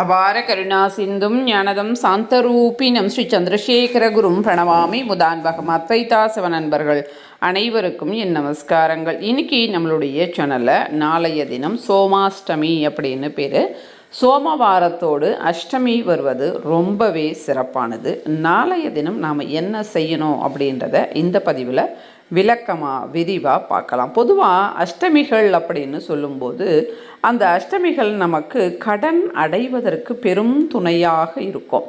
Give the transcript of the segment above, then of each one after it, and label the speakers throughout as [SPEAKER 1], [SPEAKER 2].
[SPEAKER 1] அபார கருணா சிந்தும் ஞானதம் சாந்தரூபினம் ஸ்ரீ சந்திரசேகர குரும் பிரணவாமி முதான்பகம் அத்வைதாசவ நண்பர்கள் அனைவருக்கும் என் நமஸ்காரங்கள். இன்னைக்கு நம்மளுடைய சேனலில் நாளைய தினம் சோமாஷ்டமி அப்படின்னு பேர். சோமவாரத்தோடு அஷ்டமி வருவது ரொம்பவே சிறப்பானது. நாளைய தினம் நாம் என்ன செய்யணும் அப்படின்றத இந்த பதிவில் விளக்கமாக விரிவாக பார்க்கலாம். பொதுவாக அஷ்டமிகள் அப்படின்னு சொல்லும்போது அந்த அஷ்டமிகள் நமக்கு கடன் அடைவதற்கு பெரும் துணையாக இருக்கும்.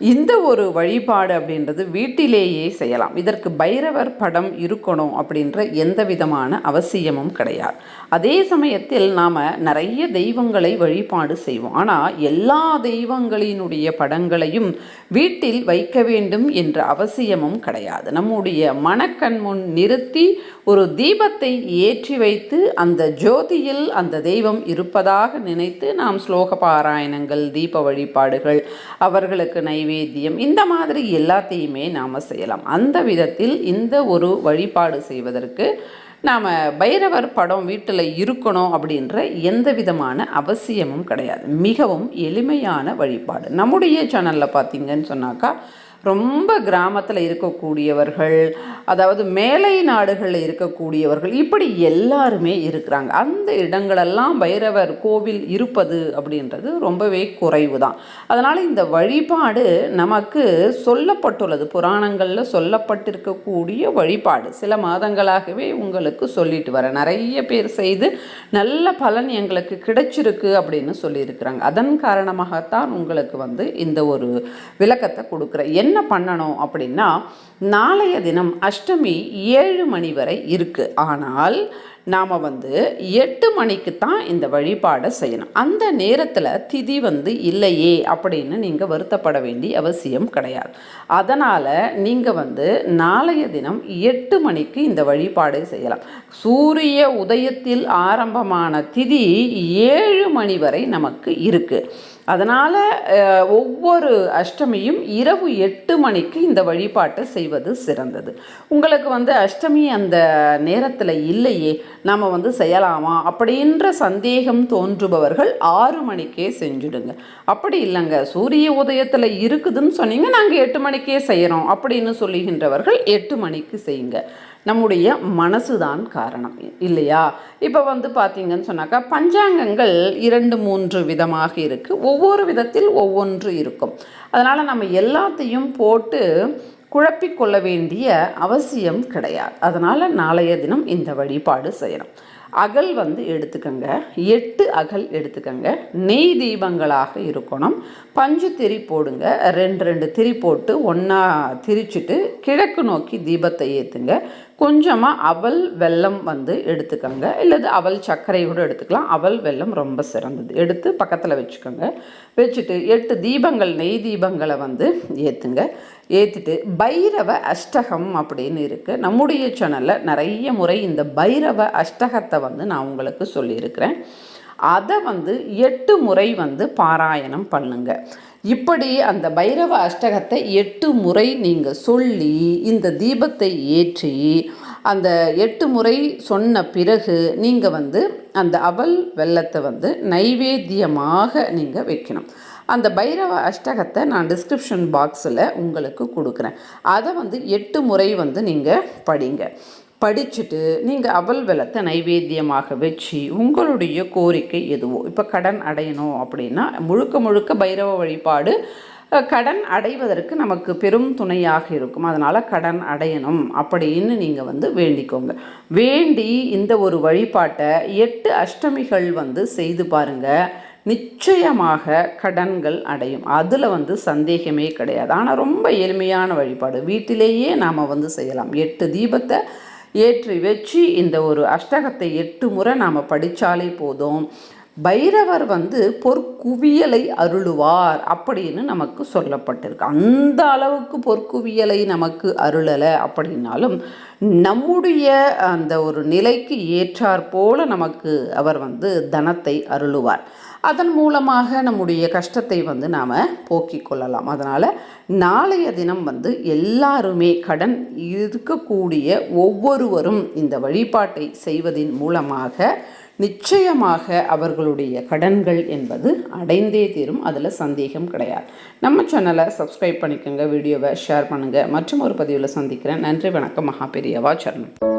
[SPEAKER 1] இந்த ஒரு வழிபாடு அப்படின்றது வீட்டிலேயே செய்யலாம். இதற்கு பைரவர் படம் இருக்கணும் அப்படின்ற எந்த விதமான அவசியமும் கிடையாது. அதே சமயத்தில் நாம் நிறைய தெய்வங்களை வழிபாடு செய்வோம். ஆனால் எல்லா தெய்வங்களினுடைய படங்களையும் வீட்டில் வைக்க வேண்டும் என்ற அவசியமும் கிடையாது. நம்முடைய மனக்கண் முன் நிறுத்தி ஒரு தீபத்தை ஏற்றி வைத்து அந்த ஜோதியில் அந்த தெய்வம் இருப்பதாக நினைத்து நாம் ஸ்லோக பாராயணங்கள் தீப வழிபாடுகள் அவர்களுக்கு நைவேத்தியம். இந்த மாதிரி எல்லாத்தையுமே நாம் செய்யலாம். அந்த விதத்தில் இந்த ஒரு வழிபாடு செய்வதற்கு நாம் பைரவர் படம் வீட்டில் இருக்கணும் அப்படின்ற எந்த விதமான அவசியமும் கிடையாது. மிகவும் எளிமையான வழிபாடு. நம்முடைய சேனலில் பார்த்தீங்கன்னு சொன்னாக்கா ரொம்ப கிராமத்தில் இருக்கக்கூடியவர்கள் அதாவது மேலை நாடுகளில் இருக்கக்கூடியவர்கள் இப்படி எல்லாருமே இருக்கிறாங்க. அந்த இடங்களெல்லாம் பைரவர் கோவில் இருப்பது அப்படின்றது ரொம்பவே குறைவு தான் அதனால் இந்த வழிபாடு நமக்கு சொல்லப்பட்டுள்ளது. புராணங்களில் சொல்லப்பட்டிருக்கக்கூடிய வழிபாடு. சில மாதங்களாகவே உங்களுக்கு சொல்லிட்டு வர நிறைய பேர் செய்து நல்ல பலன் எங்களுக்கு கிடைச்சிருக்கு அப்படின்னு சொல்லியிருக்கிறாங்க. அதன் காரணமாகத்தான் உங்களுக்கு வந்து இந்த ஒரு விளக்கத்தை கொடுக்குறேன். என்ன பண்ணணும் அப்படின்னா நாளைய தினம் அஷ்டமி ஏழு மணி வரை இருக்குது ஆனால் நாம் வந்து எட்டு மணிக்கு தான் இந்த வழிபாடை செய்யணும். அந்த நேரத்தில் திதி வந்து இல்லையே அப்படின்னு நீங்கள் வருத்தப்பட வேண்டிய அவசியம் கிடையாது. அதனால் நீங்கள் வந்து நாளைய தினம் எட்டு மணிக்கு இந்த வழிபாடை செய்யலாம். சூரிய உதயத்தில் ஆரம்பமான திதி ஏழு மணி வரை நமக்கு இருக்குது அதனால் ஒவ்வொரு அஷ்டமியும் இரவு எட்டு மணிக்கு இந்த வழிபாட்டை செய்வது சிறந்தது. உங்களுக்கு வந்து அஷ்டமி அந்த நேரத்தில் இல்லையே நாம் வந்து செய்யலாமா? அப்படின்ற சந்தேகம் தோன்றுபவர்கள் ஆறு மணிக்கே செஞ்சுடுங்க. அப்படி இல்லைங்க சூரிய உதயத்தில் இருக்குதுன்னு சொன்னீங்க நாங்கள் எட்டு மணிக்கே செய்கிறோம் அப்படின்னு சொல்லுகின்றவர்கள் எட்டு மணிக்கு செய்யுங்க. நம்முடைய மனசு தான் காரணம் இல்லையா? இப்போ வந்து பார்த்தீங்கன்னு சொன்னாக்கா பஞ்சாங்கங்கள் இரண்டு மூன்று விதமாக இருக்குது ஒவ்வொரு விதத்தில் ஒவ்வொன்று இருக்கும். அதனால் நம்ம எல்லாத்தையும் போட்டு குழப்பிக்கொள்ள வேண்டிய அவசியம் கிடையாது. அதனால் நாளைய தினம் இந்த வழிபாடு செய்யணும். அகல் வந்து எடுத்துக்கங்க. எட்டு அகல் எடுத்துக்கங்க. நெய் தீபங்களாக இருக்கணும். பஞ்சு திரி போடுங்க. ரெண்டு ரெண்டு திரி போட்டு ஒன்றா திரிச்சிட்டு கிழக்கு நோக்கி தீபத்தை ஏற்றுங்க கொஞ்சமாக அவல் வெல்லம் வந்து எடுத்துக்கோங்க. இல்லது அவல் சர்க்கரை கூட எடுத்துக்கலாம். அவல் வெல்லம் ரொம்ப சிறந்தது. எடுத்து பக்கத்தில் வச்சுக்கோங்க. வச்சுட்டு எட்டு தீபங்கள் நெய் தீபங்களை வந்து ஏற்றுங்க ஏற்றிட்டு பைரவ அஷ்டகம் அப்படின்னு இருக்குது நம்முடைய சேனலில் நிறைய முறை இந்த பைரவ அஷ்டகத்தை வந்து நான் உங்களுக்கு சொல்லியிருக்கிறேன். அதை வந்து எட்டு முறை வந்து பாராயணம் பண்ணுங்க. இப்படி அந்த பைரவ அஷ்டகத்தை எட்டு முறை நீங்கள் சொல்லி இந்த தீபத்தை ஏற்றி அந்த எட்டு முறை சொன்ன பிறகு நீங்கள் வந்து அந்த அவல் வெள்ளத்தை வந்து நைவேத்தியமாக நீங்கள் வைக்கணும். அந்த பைரவ அஷ்டகத்தை நான் டிஸ்கிரிப்ஷன் பாக்ஸில் உங்களுக்கு கொடுக்குறேன். அதை வந்து எட்டு முறை வந்து நீங்கள் படிங்க. படிச்சுட்டு நீங்கள் அவல் வெள்ளத்தை நைவேத்தியமாக வச்சு உங்களுடைய கோரிக்கை எதுவோ இப்போ கடன் அடையணும் அப்படின்னா முழுக்க முழுக்க பைரவ வழிபாடு கடன் அடைவதற்கு நமக்கு பெரும் துணையாக இருக்கும். அதனால் கடன் அடையணும் அப்படின்னு நீங்கள் வந்து வேண்டிக்கோங்க. வேண்டி இந்த ஒரு வழிபாட்டை எட்டு அஷ்டமிகள் வந்து செய்து பாருங்கள் நிச்சயமாக கடன்கள் அடையும். அதில் வந்து சந்தேகமே கிடையாது. ஆனால் ரொம்ப எளிமையான வழிபாடு. வீட்டிலேயே நாம் வந்து செய்யலாம். எட்டு தீபத்தை ஏற்றி வச்சு இந்த ஒரு அஷ்டகத்தை எட்டு முறை நாம் படித்தாலே போதும். பைரவர் வந்து பொற்குவியலை அருளுவார் அப்படின்னு நமக்கு சொல்லப்பட்டிருக்கு. அந்த அளவுக்கு பொற்குவியலை நமக்கு அருளலை அப்படின்னாலும் நம்முடைய அந்த ஒரு நிலைக்கு ஏற்றாற் போல நமக்கு அவர் வந்து தனத்தை அருளுவார். அதன் மூலமாக நம்முடைய கஷ்டத்தை வந்து நாம் போக்கிக் கொள்ளலாம். அதனால் நாளைய தினம் வந்து எல்லாருமே கடன் இருக்கக்கூடிய ஒவ்வொருவரும் இந்த வழிபாட்டை செய்வதின் மூலமாக நிச்சயமாக அவர்களுடைய கடன்கள் என்பது அடைந்தே தீரும். அதில் சந்தேகம் கிடையாது. நம்ம சேனலை சப்ஸ்கிரைப் பண்ணிக்கோங்க வீடியோவை ஷேர் பண்ணுங்கள் மற்றும் ஒரு பதிவில் சந்திக்கிறேன். நன்றி வணக்கம் மகா பெரியவா சரணம்.